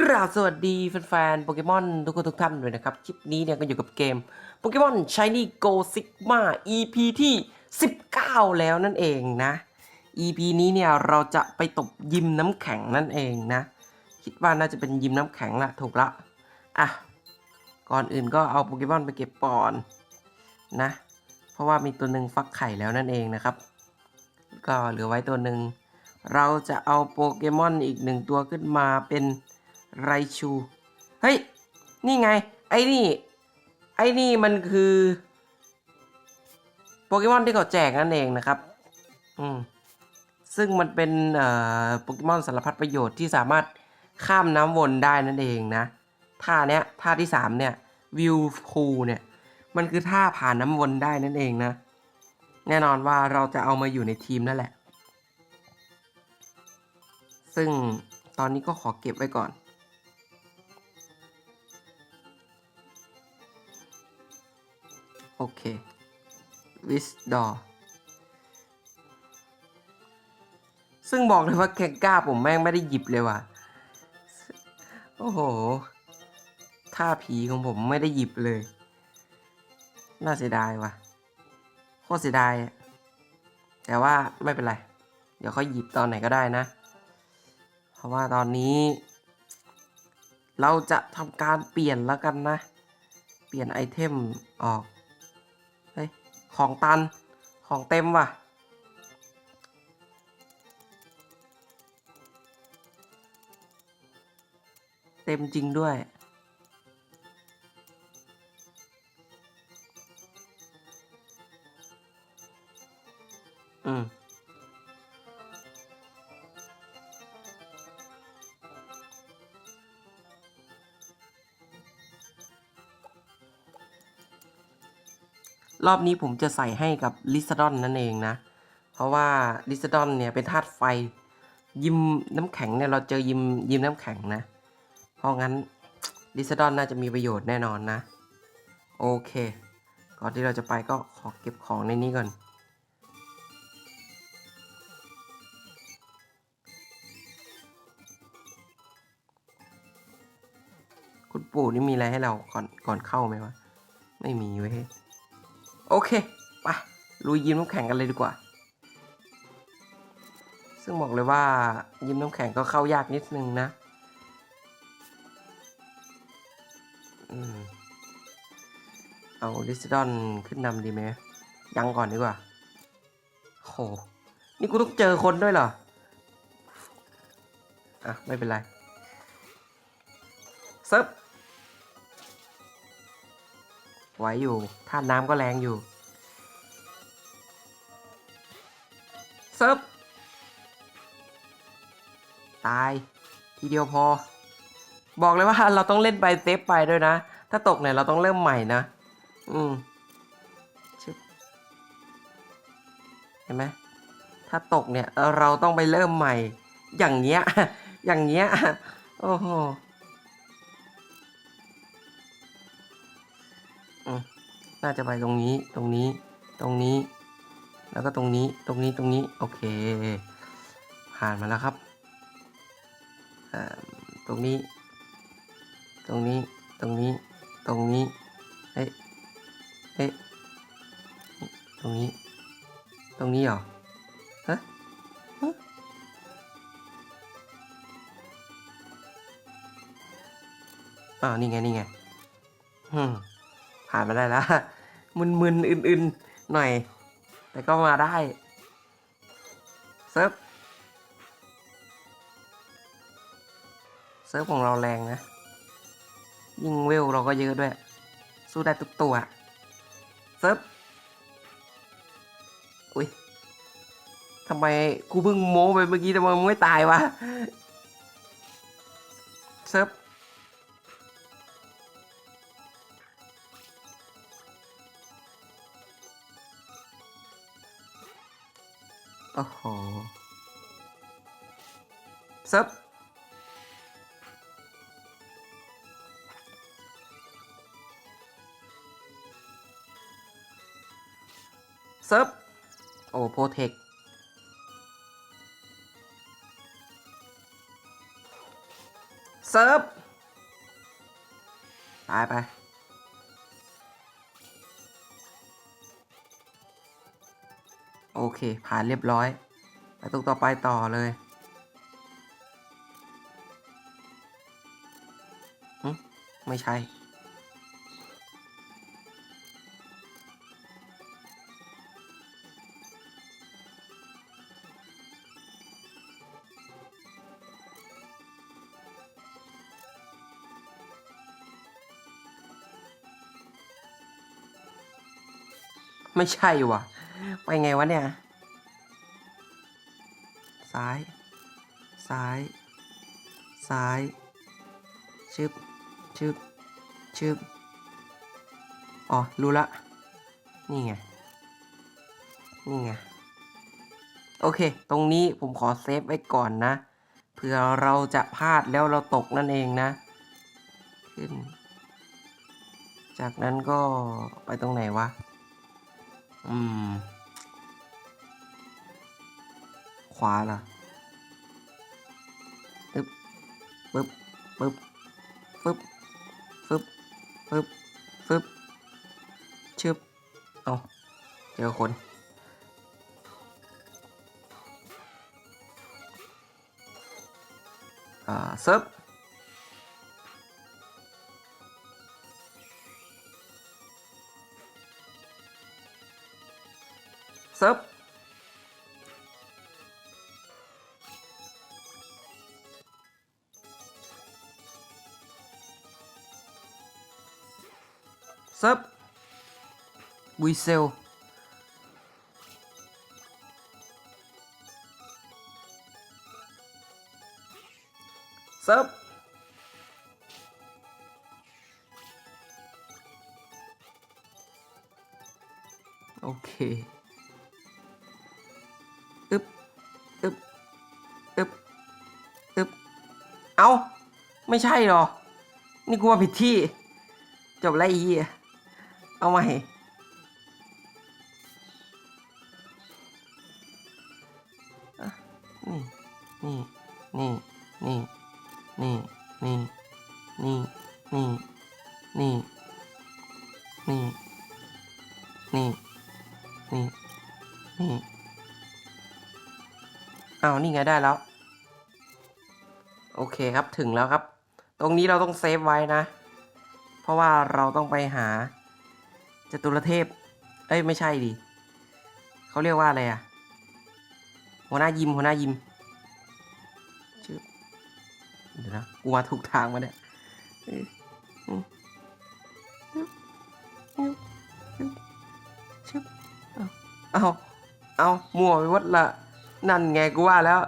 กราบสวัสดีแฟนๆโปเกมอนทุกคนทุกท่านด้วยนะครับ คลิปนี้เนี่ยก็อยู่กับเกมโปเกมอน Shiny Go Sigma EP ที่ 19 แล้วนั่นเองนะ EP นี้เนี่ยเราจะไปตบยิมน้ำแข็งนั่นเองนะ คิดว่าน่าจะเป็นยิมน้ำแข็งละถูกละอะก่อนอื่นก็เอาโปเกมอนไปเก็บปอนนะ เพราะว่ามีตัวหนึ่งฟักไข่แล้วนั่นเองนะครับ ก็เหลือไว้ตัวหนึ่งเราจะเอาโปเกมอนอีกหนึ่งตัวขึ้นมาเป็น ไรชู เฮ้ย นี่ไง ไอ้นี่ ไอ้นี่มันคือ โปเกมอนที่เขาแจกนั่นเองนะครับ อืม ซึ่งมันเป็นโปเกมอนสารพัดประโยชน์ที่สามารถข้ามน้ำวนได้นั่นเองนะ ท่าเนี้ย ท่าที่สามเนี่ย วิวพูเนี่ย มันคือท่าผ่านน้ำวนได้นั่นเองนะ แน่นอนว่าเราจะเอามาอยู่ในทีมนั่นแหละ ซึ่งตอนนี้ก็ขอเก็บไว้ก่อน โอเควิสดอซึ่งบอกเลยว่าแกงก้าผมแม่งไม่ได้หยิบเลยว่ะ โอ้โห ท่าผีของผมไม่ได้หยิบเลย น่าเสียดายว่ะ โคตรเสียดายแต่ว่าไม่เป็นไร เดี๋ยวเขาหยิบตอนไหนก็ได้นะ เพราะว่าตอนนี้ เราจะทำการเปลี่ยนแล้วกันนะ เปลี่ยนไอเทมออก ของตัน ของเต็มว่ะ เต็มจริงด้วย อืม รอบนี้ผมจะใส่ให้กับลิซดอนนั่นเองนะ เพราะว่าลิซดอนเนี่ยเป็นธาตุไฟ ยิมน้ำแข็งเนี่ยเราเจอยิมยิมน้ำแข็งนะ เพราะงั้นลิซดอนน่าจะมีประโยชน์แน่นอนนะ โอเค ก่อนที่เราจะไปก็ขอเก็บของในนี้ก่อน คุณปู่นี่มีอะไรให้เราก่อนก่อนเข้าไหมวะ ไม่มีเว้ย โอเค ไป ลุยยิมน้ำแข็งกันเลยดีกว่า ซึ่งบอกเลยว่ายิมน้ำแข็งก็เข้ายากนิดนึงนะอเอาลิสดอนขึ้นนำดีไหมยังก่อนดีกว่าโหนี่กูต้องเจอคนด้วยเหรอ อะ ไม่เป็นไรเซิร์ฟ ไหวอยู่ท่าน้ำก็แรงอยู่เซิร์ฟตายทีเดียวพอ บอกเลยว่าเราต้องเล่นไปเซฟไปด้วยนะ ถ้าตกเนี่ยเราต้องเริ่มใหม่นะ อืมชึบเห็นไหมถ้าตกเนี่ยเราต้องไปเริ่มใหม่ อย่างเงี้ย อย่างเงี้ย โอ้โห น่าจะไปตรงนี้ ตรงนี้ ตรงนี้ แล้วก็ตรงนี้ ตรงนี้ ตรงนี้ โอเค ผ่านมาแล้วครับอ่อตรงนี้ ตรงนี้ ตรงนี้ ตรงนี้เฮ้ยเฮ้ยตรงนี้ ตรงนี้เหรอ ฮะฮะอ้านี่ไง นี่ไง อืม ผ่านมาได้แล้วมึนๆอื่นๆหน่อย แต่ก็มาได้เซิร์ฟเซิร์ฟของเราแรงนะ ยิ่งเวลเราก็เยอะด้วย สู้ได้ทุกตัวเซิร์ฟอุ้ยทำไมกูเพิ่งโม้ไปเมื่อกี้ทำไมมึงไม่ตายวะเซิร์ฟ โอ้โหเซิร์ฟเซิร์ฟโอ้โปรเทคเซิร์ฟตายไป โอเค ผ่านเรียบร้อย ไปตรงต่อไปต่อเลยหึไม่ใช่ ไม่ใช่ว่ะ ไปไงวะเนี่ย ซ้าย ซ้าย ซ้าย ชึบ ชึบ ชึบ อ๋อ รู้ละ นี่ไง นี่ไง โอเค ตรงนี้ผมขอเซฟไว้ก่อนนะ เผื่อเราจะพลาดแล้วเราตกนั่นเองนะ ขึ้น จากนั้นก็ไปตรงไหนวะ อืม khóa là. Bấp bấp bấp bấp bấp bấp bấp chớp. Ô chờ khốn à sớp sớp เอาเจอคนอ่าเซิร์ฟเซิร์ฟเซิร์ฟวีเซลเซิร์ฟโอเคอึบอึบอึบอึบเอาไม่ใช่หรอ นี่กูว่าผิดที่ จบแล้วไอี เอาใหม่ นี่ นี่ นี่ นี่ นี่ นี่ นี่ นี่ นี่ นี่ นี่ นี่ นี่อ้านี่ไงได้แล้ว โอเคครับถึงแล้วครับ ตรงนี้เราต้องเซฟไว้นะ เพราะว่าเราต้องไปหา จตุรเทพ เอ้ยไม่ใช่ดิเขาเรียกว่าอะไรอะหัวหน้ายิมหัวหน้ายิมชื่อเดี๋ยวนะกูมาถูกทางมาเนี่ยเอ้ยอืมอืมอืมชึบเอาเอาเอามั่วไปวัดละ นั่นไงกูว่าแล้ว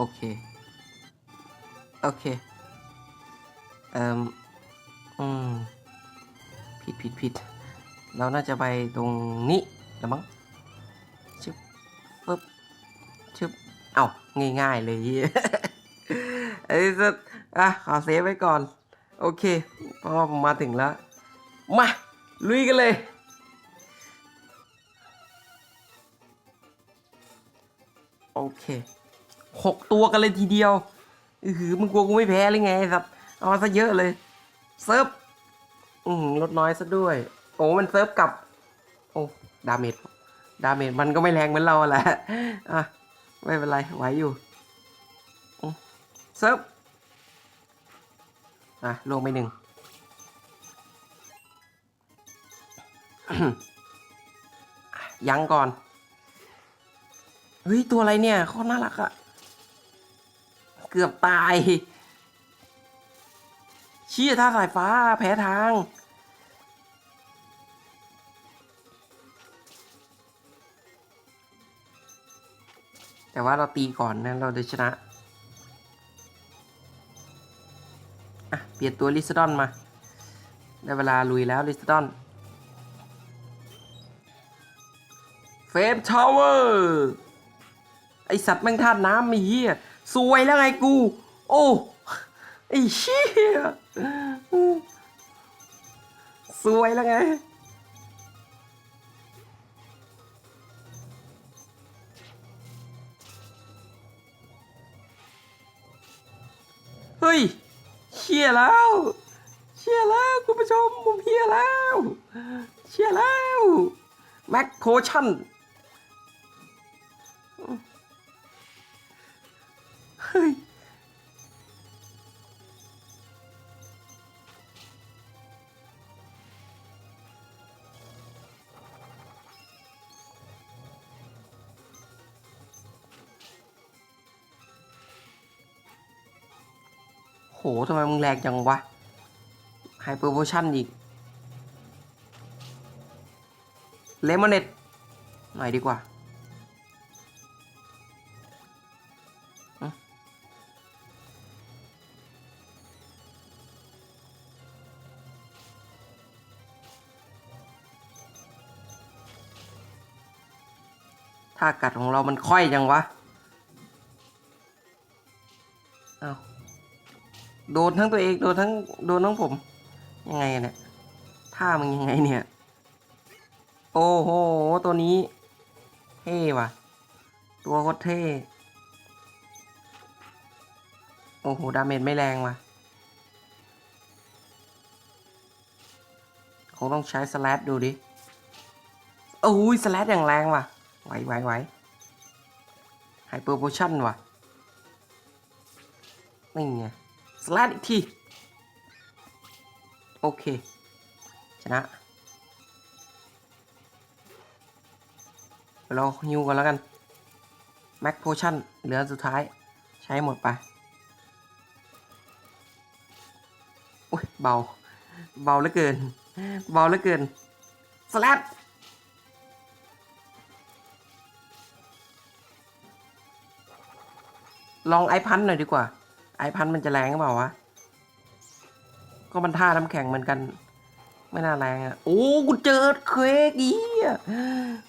โอเค โอเค เอ่มอืม ผิดผิดผิด เราน่าจะไปตรงนี้ล้วมั้งชึบปึ๊บชึบเอาง่ายๆ เลยไอ้สัสอะ ขอเซฟไว้ก่อน โอเคพราะว่าผมมาถึงแล้ว มา ลุยกันเลย โอเค หกตัวกันเลยทีเดียวอือหือมึงกลัวกูไม่แพ้เลยไงไอ้สัตว์เอามาซะเยอะเลยเซิร์ฟอืมลดน้อยซะด้วย โอ้มันเซิร์ฟกลับ โอ้ดาเมจดาเมจมันก็ไม่แรงเหมือนเราแหละอะไม่เป็นไรไหวอยู่เซิร์ฟอะลงไปหนึ่งยังก่อน เฮ้ย ตัวอะไรเนี่ยโคตรน่ารักอะ เกือบตาย เชี่ยท่าสายฟ้าแพ้ทาง แต่ว่าเราตีก่อนนะเราจะชนะ อะ เปลี่ยนตัวลิซดอนมา ได้เวลาลุยแล้วลิซดอนเฟมทาวเวอร์ ไอสัตว์แม่งธาตุน้ำไอ้เหี้ย สวยแล้วไงกู โอ้ไอ้เชี่ยสวยแล้วไงเฮ้ยเชี่ยแล้วเชี่ยแล้วคุณผู้ชมผมเฮียแล้วเชี่ยแล้วแม็กโพชั่น โหทำไมมึงแรงจังวะไฮเปอร์โพชั่นอีกเลมอนเน็ตหน่อยดีกว่าถ้ากัดของเรามันค่อยจังวะ โดนทั้งตัวเองโดนทั้งโดนทั้งผม ยังไงเนี่ยท่ามันยังไงเนี่ย โอ้โหตัวนี้ เท่ว่ะ ตัวโคตรเท่โอ้โหดาเมจไม่แรงว่ะคงต้องใช้สแลดดูดิโอ้ยสแลดอย่างแรงว่ะไหวไหวไหวไฮเปอร์โพชั่นว่ะนี่ไง สแลดอีกที โอเค ชนะ เราฮิวกันแล้วกัน แม็กโพชั่นเหลือสุดท้าย ใช้หมดไปโอ้ยเบา เบาเหลือเกิน เบาเหลือเกิน สแลดลองไอพันหน่อยดีกว่า ไอพันมันจะแรงหรือเปล่าวะ ก็มันท่าน้ำแข็งเหมือนกัน ไม่น่าแรงอะ โอ้ กูเจอเควกอีอะ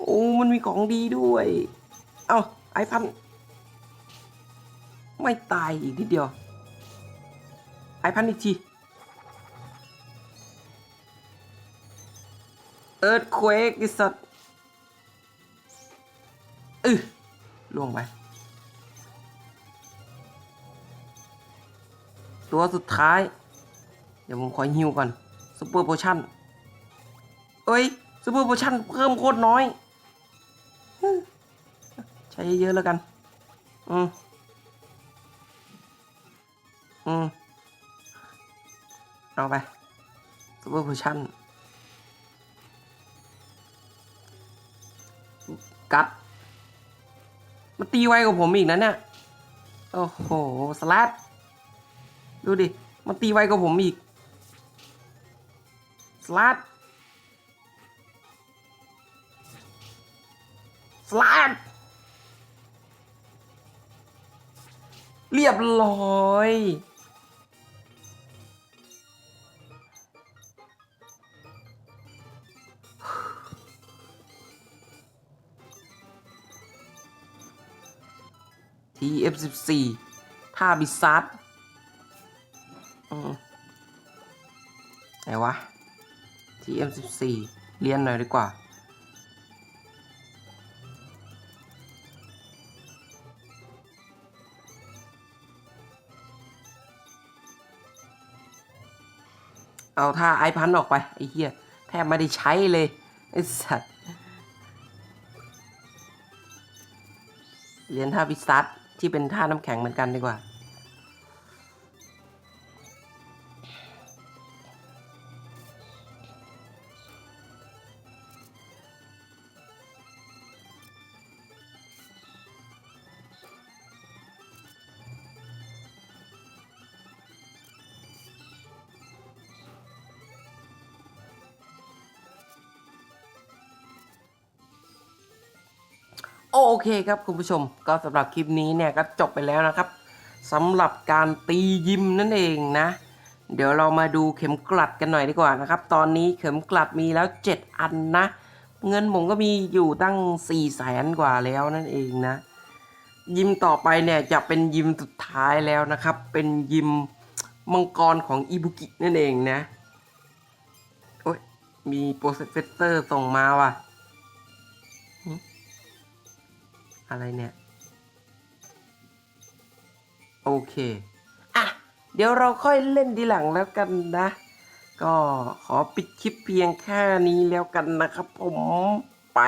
โอ้ มันมีของดีด้วย เอ้า ไอพัน ไม่ตายอีกนิดเดียว ไอพันอีกที เอิร์ธเควกดิสัตเออล่วงไป ตัวสุดท้าย เดี๋ยวผมขอฮิวก่อนซูเปอร์โพชั่นเอ้ยซูเปอร์โพชั่นเพิ่มโคตรน้อย ใช้เยอะๆแล้วกัน อืมอืมเอาไปซูเปอร์โพชั่นกัดมันตีไวกว่าผมอีกนะเนี่ย โอ้โห สลัด ดูดิ มันตีไวกว่าผมอีก สลัด สลัด เรียบร้อย TF14 ท่าบิซัด วะ TM14 เรียนหน่อยดีกว่า เอาท่าไอพันออกไป ไอ้เหี้ย แทบไม่ได้ใช้เลย ไอ้สัตว์เรียนท่าพิซัดที่เป็นท่าน้ำแข็งเหมือนกันดีกว่า โอเคครับคุณผู้ชมก็สำหรับคลิปนี้เนี่ยก็จบไปแล้วนะครับสำหรับการตียิมนั่นเองนะ เดี๋ยวเรามาดูเข็มกลัดกันหน่อยดีกว่านะครับ ตอนนี้เข็มกลัดมีแล้ว 7 อันนะ เงินผมก็มีอยู่ตั้ง4ี่แสนกว่าแล้วนั่นเองนะ ยิมต่อไปเนี่ยจะเป็นยิมสุดท้ายแล้วนะครับ เป็นยิมมังกรของอิบุกินั่นเองนะโอ้ยมีโปรเซสเตอร์ส่งมาว่ะ อะไรเนี่ย โอเคอะเดี๋ยวเราค่อยเล่นดีหลังแล้วกันนะ ก็ขอปิดคลิปเพียงแค่นี้แล้วกันนะครับผม ไป